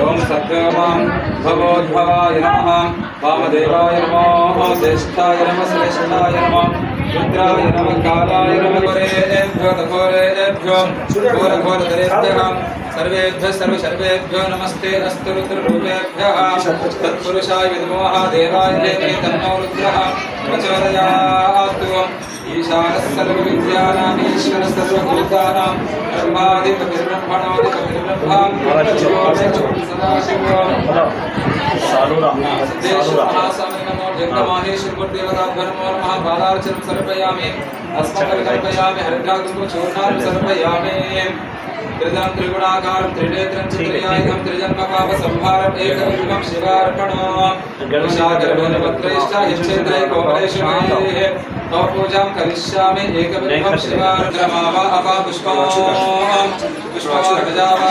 ఓం సత్యమాం భగవద్భవాయ నమ. వామదేవాయ నమో. श्रेष्ठाय नमः श्रेष्ठाय नमः रुद्राय नमः कालाय नमः गुरे एभ्यो दघोरे एभ्यो गुरघोरधरेभ्यः सर्वेभ्य सर्व सर्वेभ्यो नमस्ते अस्तु रुद्ररूपेभ्यः तत्पुरुषाय विद्मोः देवाय देवे तन्नो रुद्रः प्रचोदयात् ईशानसर्वविद्यानाम् ईश्वरसर्वभूतानां ब्रह्मादिकविर्ब्रह्माणादिकविर्ब्रह्मा सदाशिवः सदा नमो जगन्माहेश्वर देवताभ्यर्म वर्मा बालार्चन सर्पयामे अस्मकर सर्पयामे हरिद्राकुंभ चूर्णाम सर्पयामे त्रिजन त्रिगुणाकार त्रिनेत्र चित्रियायकम त्रिजन्म पाप संभार एक विभव शिवार्पण गणशा गर्भवत्रेष्ठ यच्छेत्र कोमलेश्वरे तो पूजाम करिष्यामि एक विभव शिवार्ग्रमाव अपा पुष्पा पुष्पा रजावा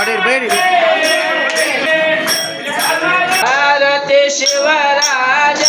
ಹೊಡಿರ್ಬೇಡಿ ಭಾರತಿ ಶಿವರಾಜ.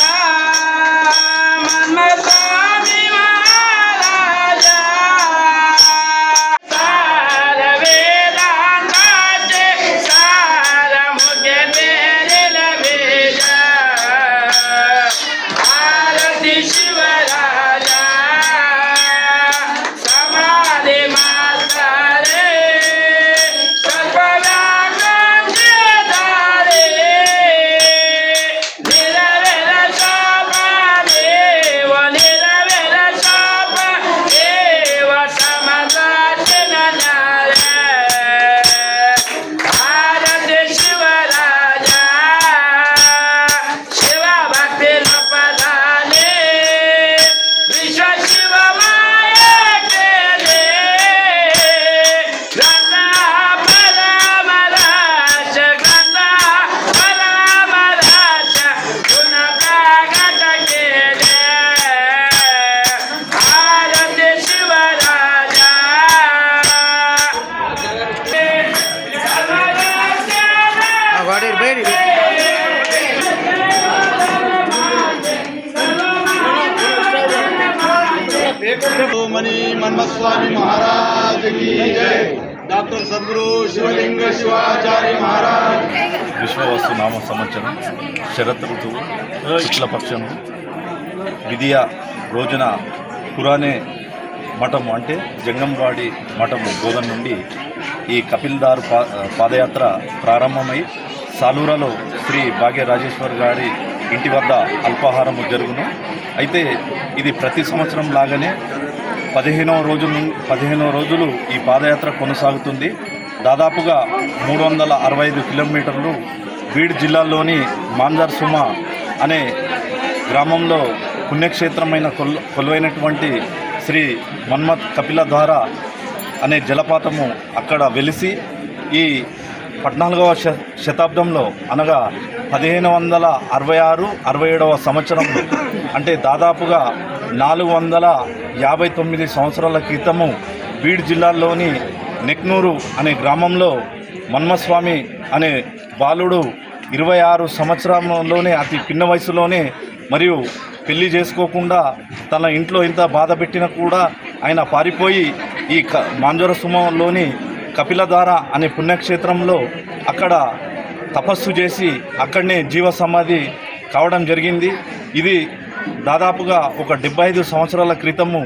పరమస్వామి మహారాజ్కి జై. డాక్టర్ సద్గురు శివలింగ శివాచార్య మహారాజ్. విశ్వవస్తు నామ సంవత్సరం శరత్ ఋతువు శుక్లపక్షం విధియ రోజున పురాణే మఠము అంటే జంగంవాడి మఠము గోదం నుండి ఈ కపిల్దార్ పా పాదయాత్ర ప్రారంభమై సాలూరలో శ్రీ భాగ్యరాజేశ్వర్ గారి ఇంటి వద్ద అల్పాహారము జరుగును. అయితే ఇది ప్రతి సంవత్సరం లాగానే పదిహేనవ రోజు పదిహేనవ రోజులు ఈ పాదయాత్ర కొనసాగుతుంది. దాదాపుగా మూడు వందల అరవై ఐదు కిలోమీటర్లు బీడ్ జిల్లాలోని మాంజర్ సుమ అనే గ్రామంలో పుణ్యక్షేత్రమైన కొల్ కొలువైనటువంటి శ్రీ మన్మత్ కపిల అనే జలపాతము అక్కడ వెలిసి ఈ పద్నాలుగవ శ శతాబ్దంలో అనగా పదిహేను వందల అరవై ఆరు అరవై ఏడవ సంవత్సరంలో అంటే దాదాపుగా నాలుగు వందల యాభై తొమ్మిది సంవత్సరాల క్రితము బీడ్ జిల్లాలోని నెక్నూరు అనే గ్రామంలో మన్మస్వామి అనే బాలుడు ఇరవై ఆరు సంవత్సరంలోనే అతి పిన్న వయసులోనే మరియు పెళ్ళి చేసుకోకుండా తన ఇంట్లో ఎంత బాధ పెట్టినా కూడా ఆయన పారిపోయి ఈ క మాంజరసుమంలోని కపిలధార అనే పుణ్యక్షేత్రంలో అక్కడ తపస్సు చేసి అక్కడనే జీవ సమాధి కావడం జరిగింది. ఇది దాదాపుగా ఒక డెబ్బై ఐదు సంవత్సరాల క్రితము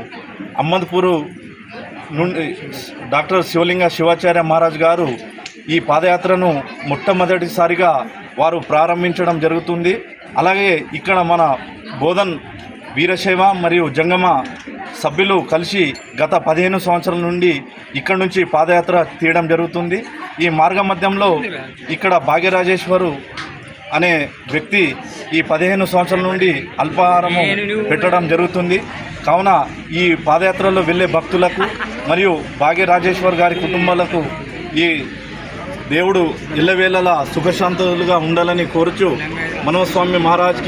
అహ్మద్పూరు నుండి డాక్టర్ శివలింగ శివాచార్య మహారాజ్ గారు ఈ పాదయాత్రను మొట్టమొదటిసారిగా వారు ప్రారంభించడం జరుగుతుంది. అలాగే ఇక్కడ మన బోధన్ వీరశైవ మరియు జంగమ సభ్యులు కలిసి గత పదిహేను సంవత్సరాల నుండి ఇక్కడ నుంచి పాదయాత్ర తీయడం జరుగుతుంది. ఈ మార్గ మధ్యంలో ఇక్కడ భాగ్యరాజేశ్వరు అనే వ్యక్తి ఈ పదిహేను సంవత్సరాల నుండి అల్పాహారము పెట్టడం జరుగుతుంది. కావున ఈ పాదయాత్రలో వెళ్ళే భక్తులకు మరియు భాగ్యరాజేశ్వర్ గారి కుటుంబాలకు ఈ దేవుడు ఇళ్ళవేళలా సుఖశాంతులుగా ఉండాలని కోరుచు మనోస్వామి మహారాజ్కి